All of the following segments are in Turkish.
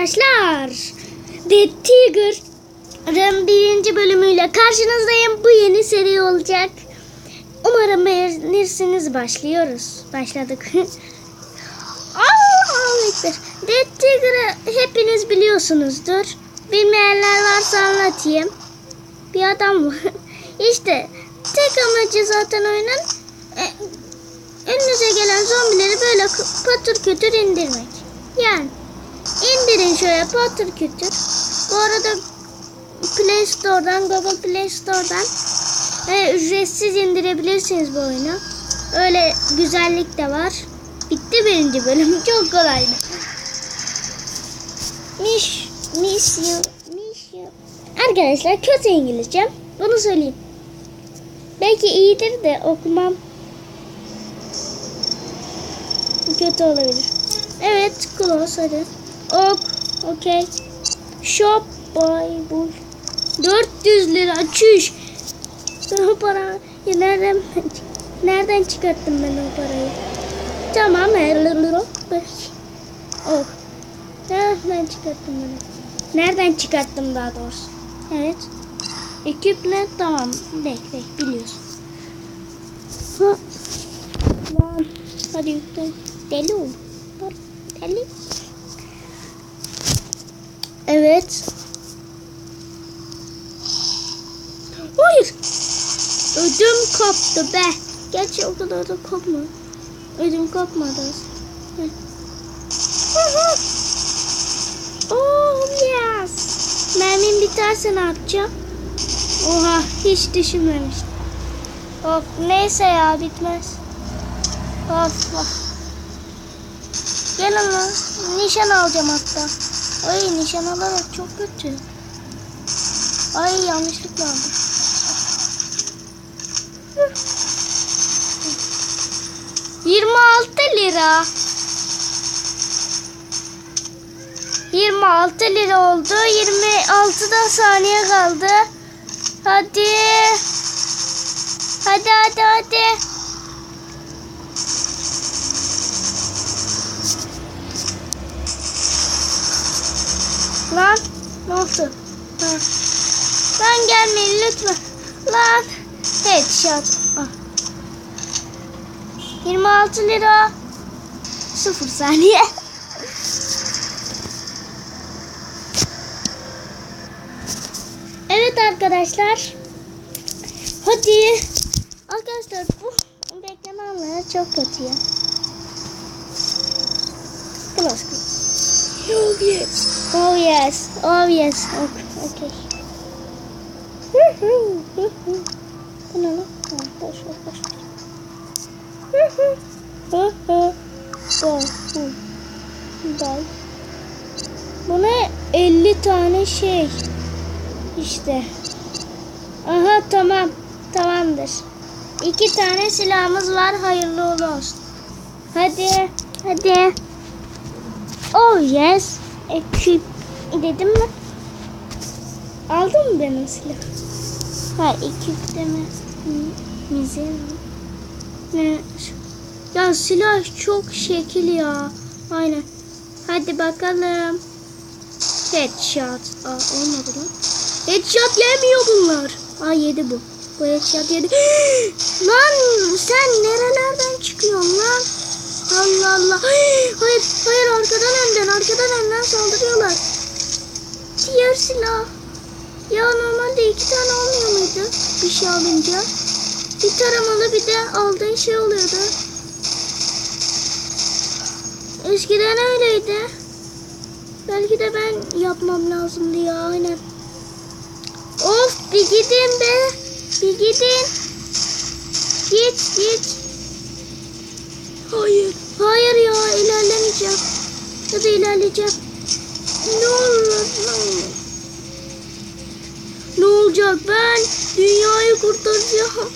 arkadaşlar. The Tiger'ın birinci bölümüyle karşınızdayım. Bu yeni seri olacak. Umarım beğenirsiniz. Başlıyoruz. Başladık. Allahu Ekber. The Tiger'ı hepiniz biliyorsunuzdur. Bilmeyenler varsa anlatayım. Bir adam var. İşte tek amacı zaten oyunun e, önünüze gelen zombileri böyle patır kütür indirmek. Yani indirin şöyle patır kütür. Bu arada Play Store'dan, Google Play Store'dan e, ücretsiz indirebilirsiniz bu oyunu. Öyle güzellik de var. Bitti birinci bölüm. Çok kolaydı. Miss, miss you, miss you. Arkadaşlar kötü İngilizcem. Bunu söyleyeyim. Belki iyidir de okumam kötü olabilir. Evet, close hadi. Ok, okey. Shop boy bu. 400 lira çüş. Ben o para nereden nereden çıkarttım ben o parayı? Tamam, lira. Ok. Nereden çıkarttım ben? Nereden çıkarttım daha doğrusu? Evet. Ekiple tamam. Bek bek biliyorsun. Ha. Lan. Hadi yükle. Deli ol. Dur, Deli. Evet. Hayır. Ödüm koptu be. Gerçi o kadar da kopma. Ödüm kopmadı. Oh yes. Mermim biterse ne yapacağım? Oha hiç düşünmemiştim. Of neyse ya bitmez. Of of. Gelin lan. Nişan alacağım hatta. Ay nişan alarak çok kötü. Ay yanlışlıkla aldım. Hı. 26 lira. 26 lira oldu. 26 da saniye kaldı. Hadi. Hadi hadi hadi. Lan Ha. Lan gelmeyin lütfen. Lan. Ah. 26 lira. 0 saniye. Evet arkadaşlar. Hadi. Arkadaşlar bu bekleme anları çok kötü ya. Close close. Oh yes. Oh yes. Oh yes. Okay. Bu ne lan? Boş ver boş ver. Boy. Bu ne? 50 tane şey. İşte. Aha tamam. Tamamdır. İki tane silahımız var. Hayırlı olsun. Hadi. Hadi. Oh yes. Ekip dedim mi? Aldın mı benim silah? Ha ekip deme. Mize Ne? Ya silah çok şekil ya. Aynen. Hadi bakalım. Headshot. Aa olmadı lan. Headshot yemiyor bunlar. Aa yedi bu. Bu headshot yedi. lan sen nerelerden çıkıyorsun lan? Allah Allah. Hayır hayır arkadan önden arkadan önden saldırıyorlar. Diğer silah. Ya normalde iki tane olmuyor muydu? Bir şey alınca. Bir taramalı bir de aldığın şey oluyordu. Eskiden öyleydi. Belki de ben yapmam lazımdı ya aynen. Of bir gidin be. Bir gidin. Git git. Hayır. Hayır ya ilerlemeyeceğim. Ya da ilerleyeceğim. Ne olur ne olur. Ne olacak ben dünyayı kurtaracağım.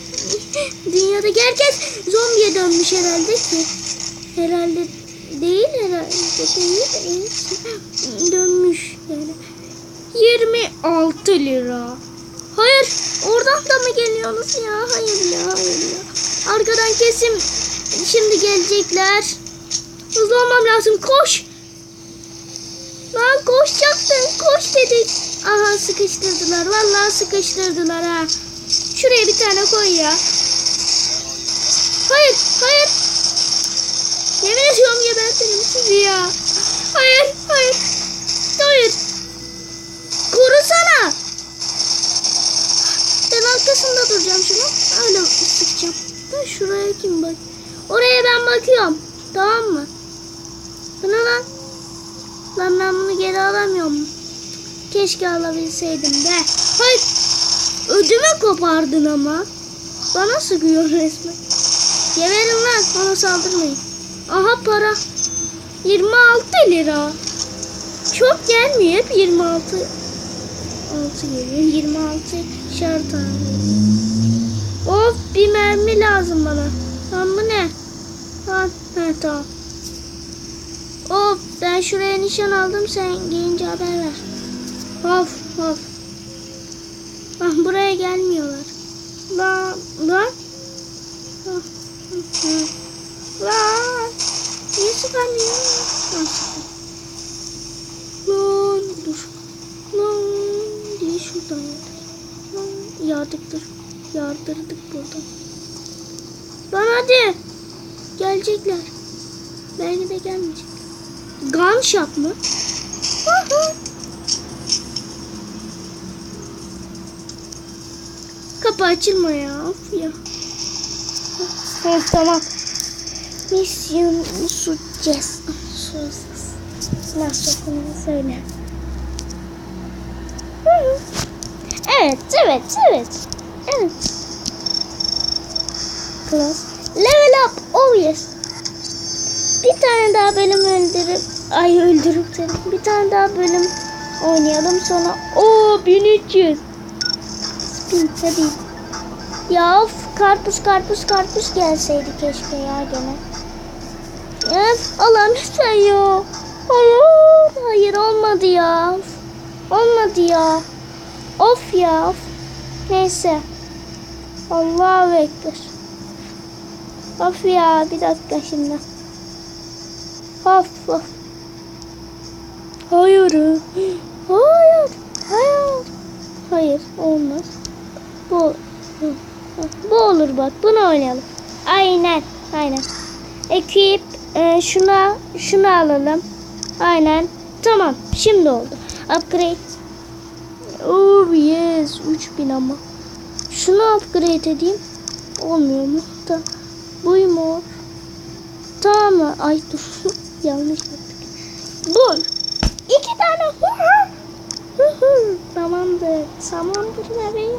Dünyadaki herkes zombiye dönmüş herhalde ki. Herhalde değil herhalde değil. Dönmüş yani. 26 lira. Hayır oradan da mı geliyorsunuz ya? Hayır ya hayır ya. Arkadan kesim şimdi gelecekler. Hızlı olmam lazım koş. Lan koş. koş dedik. Aha sıkıştırdılar. Vallahi sıkıştırdılar ha. Şuraya bir tane koy ya. Hayır, hayır. Yemin ediyorum gebertirim sizi ya. Hayır, hayır. Hayır. Korusana. Ben arkasında duracağım şunu. Öyle sıkacağım. Ben şuraya kim bak. Oraya ben bakıyorum. Tamam mı? Bu ne lan? Lan ben bunu geri alamıyorum. Keşke alabilseydim de. Hayır. Ödümü kopardın ama. Bana sıkıyor resmen. Geberin lan. Bana saldırmayın. Aha para. 26 lira. Çok gelmiyor. Hep 26. 6 geliyor. 26 şart. Of bir mermi lazım bana. Lan bu ne? Lan he tamam. Of ben şuraya nişan aldım sen gelince haber ver. Of of. Ah buraya gelmiyorlar. Lan lan. Lan. Niye sıkamıyor? Sıkıyor. Lan dur. Lan diye şuradan yardır. Lan yardık dur. Yardırdık buradan. Lan hadi. Gelecekler. Belki de gelmeyecek. Gunshot mı? Kapı açılma ya. Of ya. Evet tamam. Misyon succes. Nasıl okunuyor söyle. Evet, evet, evet. Evet. Class. Level up. Oh yes. Bir tane daha bölüm öldürüp ay öldürüp seni. Bir tane daha bölüm oynayalım sonra. Oo 1300. Spin tabii. Ya of karpuz karpuz karpuz gelseydi keşke ya gene. Öf Allah'ım lütfen ya. Hayır, hayır olmadı ya. Olmadı ya. Of ya of. Neyse. Allahu Ekber. Of ya bir dakika şimdi. Of of. Hayır. Hayır. Hayır. Hayır olmaz. Bu. Bu olur bak. Bunu oynayalım. Aynen. Aynen. Ekip e, şuna şunu alalım. Aynen. Tamam. Şimdi oldu. Upgrade. Oh yes. 3000 ama. Şunu upgrade edeyim. Olmuyor mu? Da. Buymuş. Tamam mı? Ay dur. Yanlış yaptık. Bu. İki tane. Hı hı. Hı hı. Tamamdır. Tamamdır bebeğim.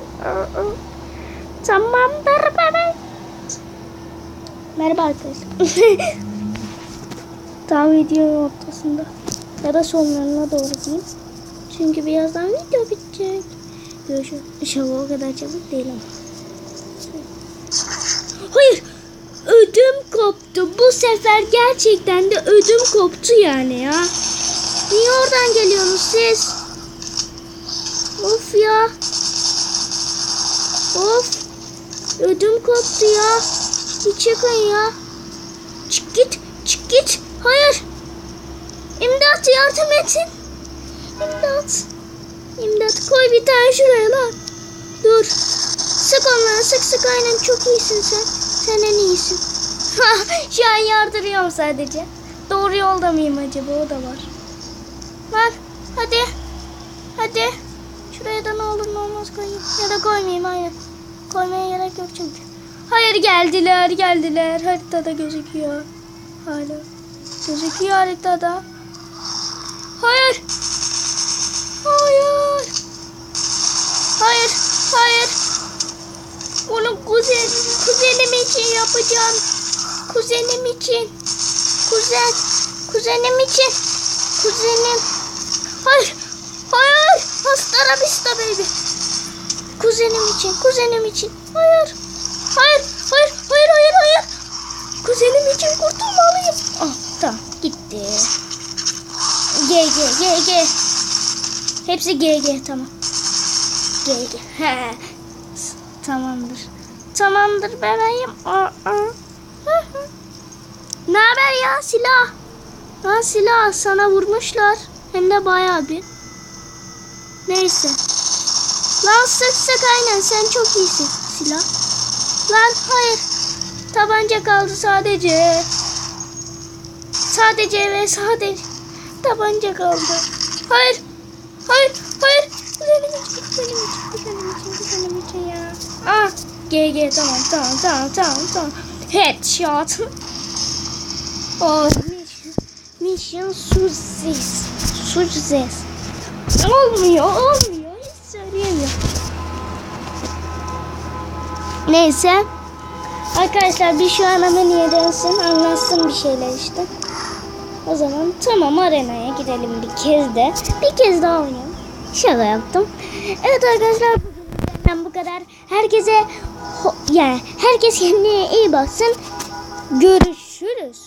Tamamdır bebeğim. Merhaba arkadaşlar. Tam videonun ortasında. Ya da sonlarına doğru diyeyim. Çünkü birazdan video bitecek. Görüşürüz. İnşallah o kadar çabuk değil ama. Hayır. Ödüm koptu. Bu sefer gerçekten de ödüm koptu yani ya. Niye oradan geliyorsunuz siz? Of ya. Of. Ödüm koptu ya. Bir çıkın ya. Çık git. Çık git. Hayır. İmdat yardım edin. İmdat. İmdat koy bir tane şuraya lan. Dur. Sık onları sık sık aynen çok iyisin sen. Şu an yardırıyorum sadece. Doğru yolda mıyım acaba o da var. Var. Hadi. Hadi. Şuraya da ne olur ne olmaz koyayım. Ya da koymayayım aynen. Koymaya gerek yok çünkü. Hayır geldiler geldiler. Haritada gözüküyor. Hala. Gözüküyor haritada. Hayır. Hayır. Hayır. Hayır. Bunu kuzen, kuzenim için yapacağım. Kuzenim için. Kuzen. Kuzenim için. Kuzenim. Hayır. Hayır. Hasta Arabista baby. Kuzenim için. Kuzenim için. Hayır. Hayır. Hayır. Hayır. Hayır. Hayır. Kuzenim için kurtulmalıyım. Ah tamam. Gitti. G G G G. Hepsi G G tamam. G G. He. Tamamdır. Tamamdır bebeğim. Aa, aa. Haber ya silah? Ha silah sana vurmuşlar. Hem de bayağı bir. Neyse. Lan sık sık aynen sen çok iyisin. Silah. Lan hayır. Tabanca kaldı sadece. Sadece ve sadece tabanca kaldı. Hayır. Hayır. Hayır. Benim için, benim için, benim için, benim için ya. Ah. GG tamam tamam tamam tamam tamam. Headshot. Oh, mission, success. Success. Olmuyor, olmuyor. Hiç söyleyemiyorum. Neyse. Arkadaşlar bir şu an hemen niye dönsün anlatsın bir şeyler işte. O zaman tamam arenaya gidelim bir kez de. Bir kez daha oynayalım. Şaka yaptım. Evet arkadaşlar bugün bu kadar. Herkese yani herkes kendine iyi baksın. Görüşürüz.